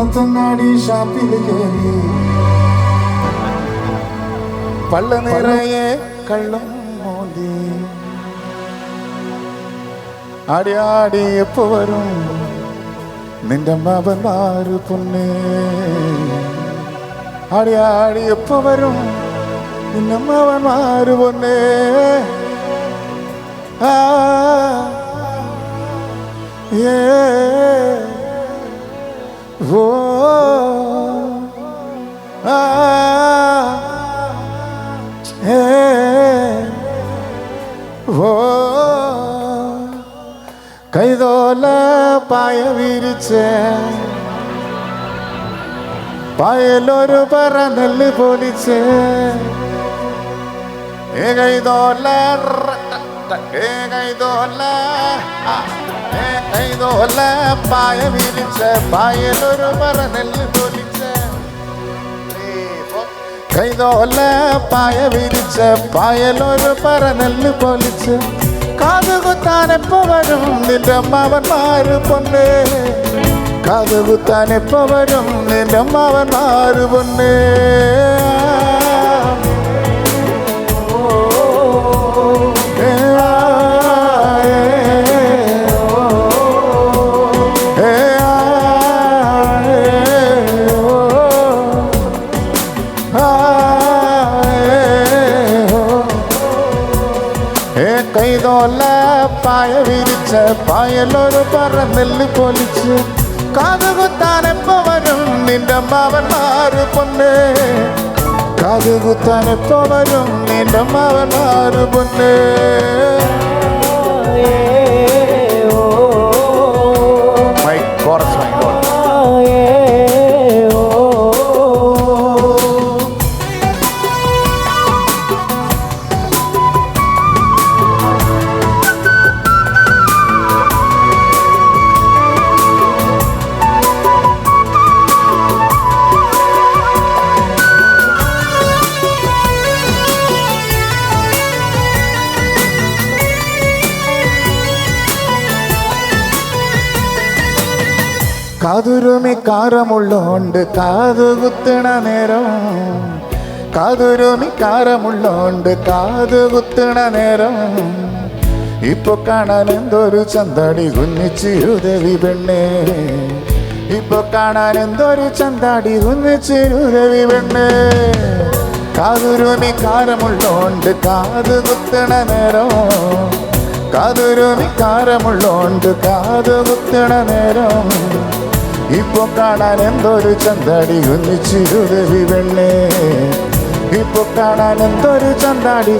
കുന്നത്തങ്ങാടി ഷാപ്പിൽ കയറി. പള്ള നിറയെ കള്ളം മോന്തി. ആടി ആടി എപ്പോ വരും? നിന്റെ മകന്മാര് പൊന്നേ. ആടി ആടി എപ്പോ വരും? നിന്റെ മകന്മാര് പൊന്നേ. ആ ഏ. ഓ കൈതോല പായ വിരിച്ച് പായലൊരു പറ നെല്ല് പൊലിച്ച് ഏ കൈതോല ഏ കൈതോല ആ, ഏ കൈതോല പായ വിരിച്ച് പായലൊരു പറ നെല്ല് പൊലിച്ച് കൈതോല പായ വിരിച്ച് പായലൊരു പറ നെല്ല് പൊലിച്ച് കാതുകുത്താൻ എപ്പോ വരും നിന്റെ അമ്മാവന്മാര് പൊന്നേ കാതുകുത്താൻ എപ്പോ വരും നിന്റെ അമ്മാവന്മാര് പൊന്നേ ഏ, കൈതോല പായ വിരിച്ച പായലൊരു പറ നെല്ല് പൊലിച്ച് കാതുകുത്താൻ നിന്റെ മാവന്മാര് പൊന്നേ. കാതുകുത്താൻ എപ്പോ വരും നിന്റെ മാവന്മാര് പൊന്നേ. കാതുരുമി കാരമുള്ളോണ്ട് കാതുകുത്തണ നേരം. കാതുരുമി കാരമുള്ളോണ്ട് കാതുകുത്തണ നേരം. ഇപ്പൊ കാണാൻ എന്തൊരു ചന്താടി കുഞ്ഞിച്ചിരുതവി പെണ്ണേ. ഇപ്പൊ കാണാൻ എന്തൊരു ചന്താടി കുഞ്ഞിച്ചിരുതവി പെണ്ണേ. കാതുരുമി കാരമുള്ളോണ്ട് കാത് കുത്തണ നേരം. കാതുരുമി കാരമുള്ളോണ്ട് കാത് കുത്തണ നേരം. ഇപ്പൊ കാണാൻ എന്തൊരു ചന്താടി കുന്നിച്ചിരുതവി പെണ്ണേ ഇപ്പൊ കാണാൻ എന്തൊരു ചന്താടി.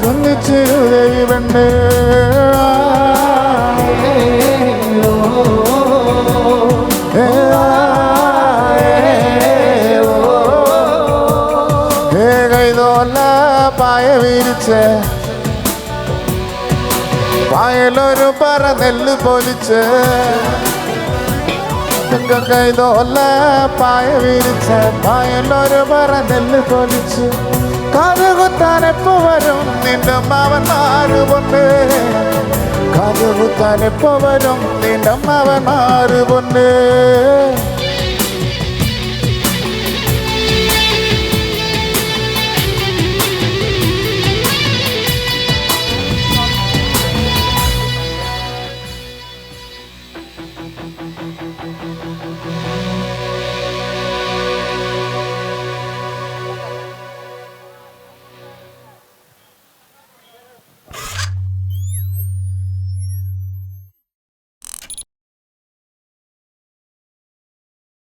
പായ വിരിച്ച് പായലൊരു പറ നെല്ല് പൊലിച്ച് കൈതോല പായ വിരിച്ച പായലൊരു പറ നെല്ല് പൊലിച്ച് കാതുകുത്താൻ എപ്പോ വരും നിന്റെ മാവന്മാര് പൊന്നേ കാതുകുത്താൻ വരും നിന്റെ മാവന്മാര് പൊന്നേ